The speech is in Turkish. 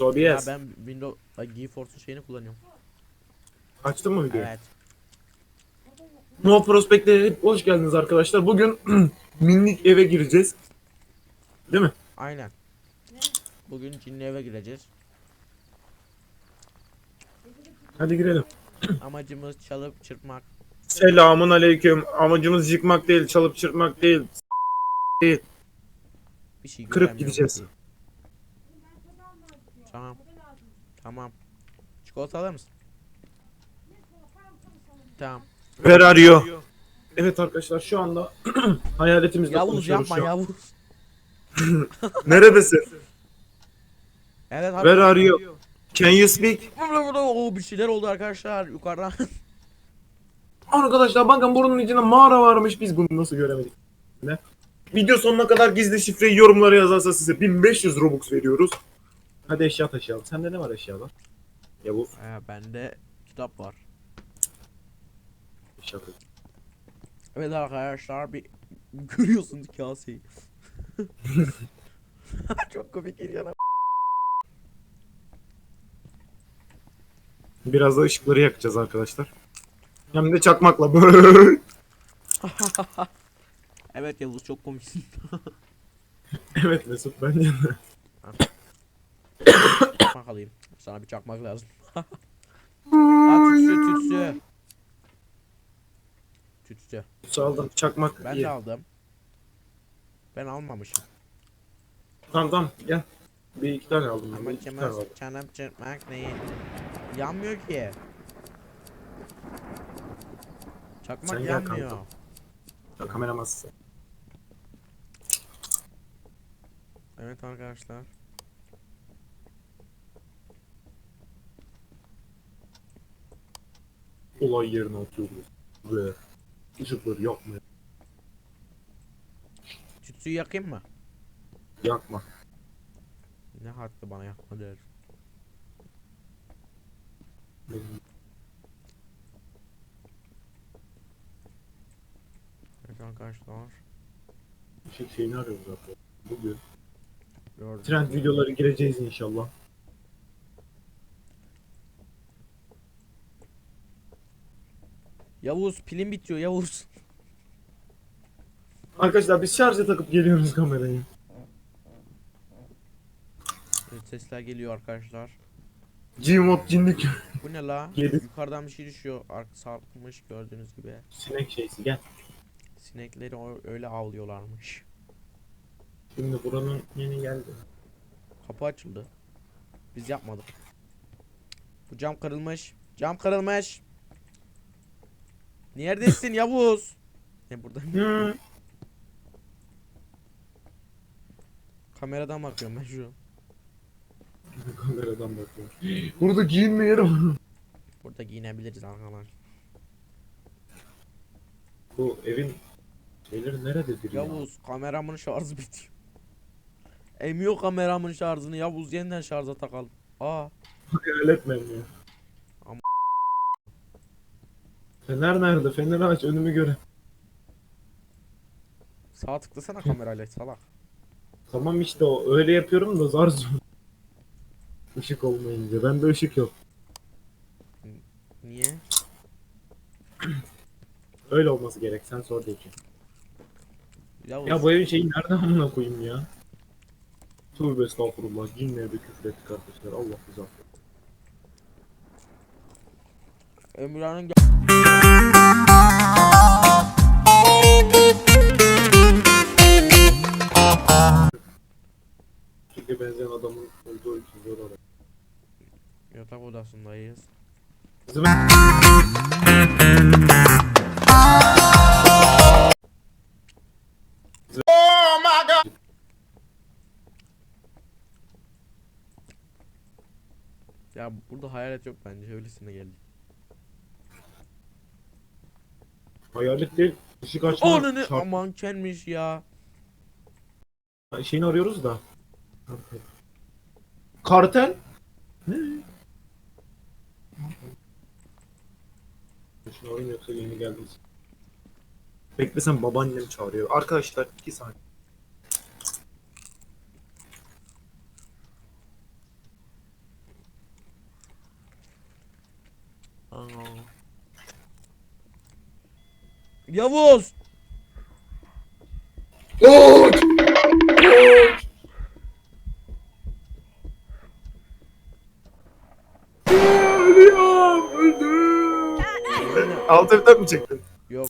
Ya OBS. ben Windows GeForce'un şeyini kullanıyorum. Açtın mı videoyu? Evet. No Prospect'e hoş geldiniz arkadaşlar. Bugün minik eve gireceğiz. Değil mi? Aynen. Bugün cinli eve gireceğiz. Hadi girelim. Amacımız çalıp çırpmak. Selamun aleyküm. Amacımız yıkmak değil, çalıp çırpmak değil. Bir şey Kırıp göremiyorum gideceğiz. Tamam. Tamam. Çikolata alır mısın? Tamam. Where are you? Evet arkadaşlar şu anda hayaletimizle Yavuz konuşuyoruz yapma şu an. Yavuz. Neredesin? Evet Where are you? Can you speak? Oo bir şeyler oldu arkadaşlar yukarıdan. Arkadaşlar bakın burnun içinde mağara varmış. Biz bunu nasıl göremedik? Ne? Video sonuna kadar gizli şifreyi yorumlara yazarsa size 1500 Robux veriyoruz. Hadi eşya taşıyalım. Sende ne var eşyalar? Yavuz. ee, bende kitap var. Eşya taşı. Evet arkadaşlar bir görüyorsunuz kaseyi. Çok komik geliyor. Biraz da ışıkları yakacağız arkadaşlar. Hem de çakmakla. Evet Yavuz çok komiksin. evet Mesut bence de. Çakmak alayım. Sana bir çakmak lazım. Aa tütsü tütsü. Tütsü. Çaldım çakmak Ben iyi. de aldım. Ben almamışım. Tamam tamam gel. Bir iki tane aldım. ben, bir iki tane aldım. çanım çırpmak değil. Yanmıyor ki. Çakmak Sen gel yanmıyor. kanka. Ya, kameraman Evet arkadaşlar. Olay yerine atıyoruz. Ve ışıkları yakmıyor. Tütsüyü yakayım mı? Yakma. Ne hakkı bana yakma der. Evet arkadaşlar. ışık şeyini arıyoruz zaten. Bugün. Gördüm. Trend videoları gireceğiz inşallah. Yavuz pilim bitiyor Yavuz. Arkadaşlar biz şarja takıp geliyoruz kamerayı. Evet, sesler geliyor arkadaşlar. Gmod cinlik Bu ne la? Yedi. Yukarıdan bir şey düşüyor. Ark sarkmış gördüğünüz gibi. sinek şeysi gel. Sinekleri öyle avlıyorlarmış. Şimdi buranın yeni geldi. Kapı açıldı. Biz yapmadık. Bu cam kırılmış. Cam kırılmış. Neredesin Yavuz? Ne burada? Kameradan bakıyorum ben şu an. Kameradan bakıyor. Burada giyinme yeri var. Burada giyinebiliriz arkadaşlar. Bu evin şeyleri nerededir ya? Yavuz kameramın şarjı bitiyor. Emiyor kameramın şarjını Yavuz yeniden şarja takalım. Aa Hayal etmem ya. Ama- Fener nerede? Feneri aç önümü göre. sağ tıklasana kamerayla salak. Tamam işte o öyle yapıyorum da zar zor. Işık olmayınca. Bende ışık yok. Niye? Öyle olması gerek. Sen sor ki. Yavuz Ya bu evin şeyi nereden amına koyayım ya? Tövbe estağfurullah. Cinle bir küfür ettik arkadaşlar. Allah bizi affet. Emirhan'ın Çünkü benzeyen adamın olduğu zor olur. yatak odasındayız. Bizim Ya burada hayalet yok bence öylesine geldi. hayalet değil. Işık açma. Ananı şart- aman kelmiş ya. Şeyini arıyoruz da. Kartel? Ne? Şimdi oyun yoksa yeni geldiniz. Beklesem babaannem çağırıyor. Arkadaşlar 2 saniye. Yavuz! Oo, Altı evden mi çektin?